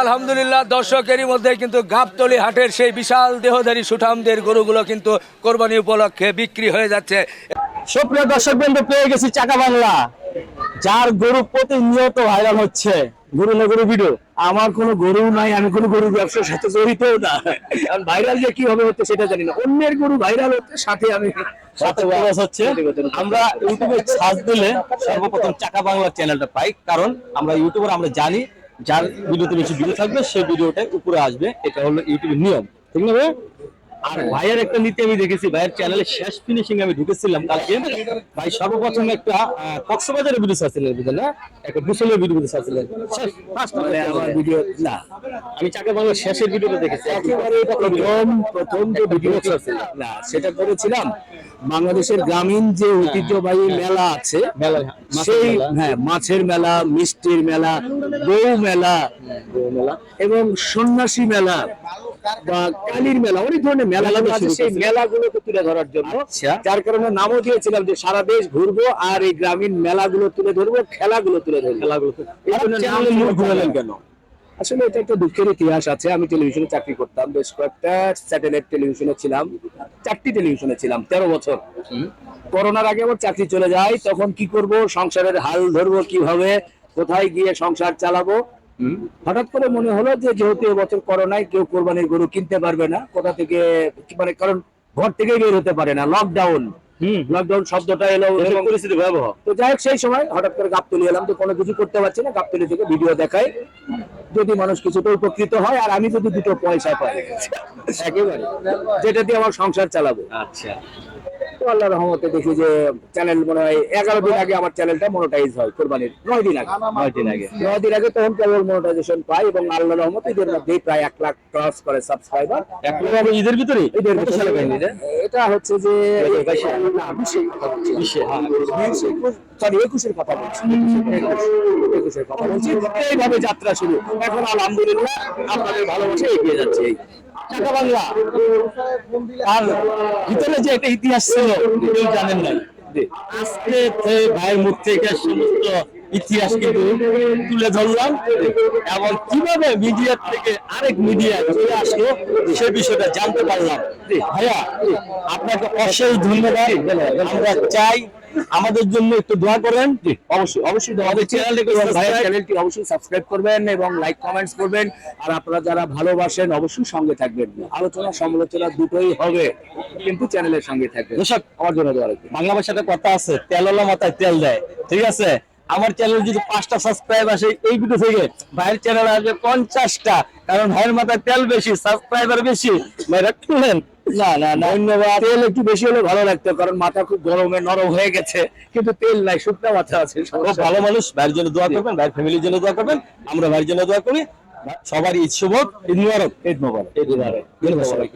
আলহামদুলিল্লাহ দর্শকেরই মধ্যে কিন্তু গাবতলি হাটের সেই বিশাল দেহধারী সুঠামদের গরুগুলো কিন্তু কোরবানি উপলক্ষে বিক্রি হয়ে যাচ্ছে। সুপ্রিয় দর্শক বন্ধু পেয়ে গেছি চাকা বাংলা যার গরু প্রতিনিয়ত ভাইরাল হচ্ছে। গরু না গরু ভিডিও? আমার কোনো গরু নাই আমি কোনো গরু ব্যবসার সাথে জড়িত না। কারণ ভাইরাল যে কীভাবে হচ্ছে সেটা জানি না। অন্যের গরু ভাইরাল হচ্ছে সাথে আমি সাথে হচ্ছে। আমরা ইউটিউবে সার্চ দিলে সর্বপ্রথম চাকা বাংলা চ্যানেলটা পাই। কারণ আমরা ইউটিউবার আমরা জানি যার ভিডিওতে বেশি ভিডিও থাকবে সেই ভিডিওটা উপরে আসবে এটা হলো ইউটিউবের নিয়ম ঠিক না ভাই? আর ভাইয়ের একটা নীতি আমি দেখেছি ভাইয়ের চ্যানেলে শেষ ফিনিশিং আমি ঢুকেছিলাম কালকে। ভাই সর্বপ্রথম একটা কক্সবাজারের ভিডিও ছাড়ছিলেন বুঝলেন না? একটা গুসলের ভিডিও ছাড়ছিলেন। মানে আমার ভিডিও না। আমি চাকা বাংলা শেষের ভিডিওটা দেখেছি। একেবারে প্রথম প্রথম যে ভিডিও না সেটা করেছিলাম। বাংলাদেশের গ্রামীণ যে ঐতিহ্যবাহী মেলা আছে মেলা সেই হ্যাঁ মাছের মেলা মিষ্টির মেলা বউ মেলা। এবং সন্ন্যাসী মেলা। বা কালীর মেলা অনেক ধরনের মেলা সেই মেলাগুলোকে তুলে ধরার জন্য। আচ্ছা। যার কারণে নামও দিয়েছিলাম যে সারা দেশ ঘুরবো আর এই গ্রামীণ মেলাগুলো তুলে ধরবো খেলাগুলো তুলে ধরবো। খেলাগুলো ঘুরালেন কেন? আসলে এটা একটা দুঃখের ইতিহাস আছে। আমি টেলিভিশনে চাকরি করতাম বেশ কয়েকটা স্যাটেলাইট টেলিভিশনে ছিলাম চারটি টেলিভিশনে ছিলাম তেরো বছর। করোনার আগে আমার চাকরি চলে যায় তখন কি করব? সংসারের হাল ধরবো কীভাবে? কোথায় গিয়ে সংসার চালাবো? হঠাৎ করে মনে হলো যে যেহেতু এবছর করোনায় কেউ কোরবানির গরু কিনতে পারবে না কোথা থেকে মানে কারণ ঘর থেকে বের হতে পারে না লকডাউন লকডাউন শব্দটা এলো পরিস্থিতি ভয়াবহ। তো যাই হোক সেই সময় হঠাৎ করে গাবতলি এলাম তো কোনো কিছু করতে পারছি না গাবতলি থেকে ভিডিও দেখাই। যদি মানুষ কিছুটা উপকৃত হয় আর আমি যদি দুটো পয়সা পাই। একেবারে। যেটা দিয়ে আমার সংসার চালাবো। আচ্ছা। তো আল্লাহ রহমতে দেখি যে চ্যানেল মনে হয় এগারো দিন আগে আমার চ্যানেলটা মনোটাইজ হয় কোরবানির নয় দিন আগে নয় দিন আগে নয় দিন আগে তখন কেবল মনোটাইজেশন পাই এবং আল্লাহ রহমতে এদের মধ্যেই প্রায় এক লাখ ক্রস করে সাবস্ক্রাইবার ঈদের ভিতরে এদের কত সালে পাইনি রে? এটা হচ্ছে যে। বিশে, হ্যাঁ। একুশের কথা বলছি একুশের কথা বলছি এইভাবে যাত্রা শুরু এখন আলহামদুলিল্লাহ আপনাদের ভালোবাসা এগিয়ে যাচ্ছে এই। চাকা বাংলা। আর ভিতরে যে একটা ইতিহাস ছিল, কেউ জানেন নাই। আজকে ভাইয়ের মুখ থেকে সমস্ত ইতিহাস কিন্তু তুলে ধরলাম। এবং কীভাবে মিডিয়া থেকে আরেক মিডিয়া চলে আসলো, সে বিষয়টা জানতে পারলাম। ভাইয়া, আপনাকে অশেষ ধন্যবাদ। আমরা চাই আমাদের জন্য একটু দোয়া করেন। অবশ্যই অবশ্যই আমাদের চ্যানেলটি অবশ্যই সাবস্ক্রাইব করবেন এবং লাইক কমেন্টস করবেন। আর আপনারা যারা ভালোবাসেন অবশ্যই সঙ্গে থাকবেন। আলোচনা সমালোচনা দুটোই হবে কিন্তু চ্যানেলের সঙ্গে থাকবেন। দর্শক আমার জন্য দোয়া রাখবেন। বাংলা ভাষাতে কথা আছে তেলওয়ালা মাথায় তেল দেয়। ঠিক আছে? আমার চ্যানেল যদি পাঁচটা সাবস্ক্রাইব আসে এই ভিডিও থেকে ভাইয়ের চ্যানেল আসবে পঞ্চাশটা। কারণ ভাইয়ের মাথায় তেল বেশি সাবস্ক্রাইবার বেশি। ভাইরা শুনলেন না না না। ধন্যবাদ। তেল একটু বেশি হলে ভালো লাগতো কারণ মাথা খুব গরমে নরম হয়ে গেছে কিন্তু তেল নাই শুকনো মাথা আছে খুব ভালো মানুষ ভাইয়ের জন্য দোয়া করবেন ভাইয়ের ফ্যামিলির জন্য দোয়া করবেন আমরা ভাইয়ের জন্য দোয়া করি। সবারই ঈদ শুভ ঈদ মুবারক। ঈদ মোবারক। ঈদ মুবারক।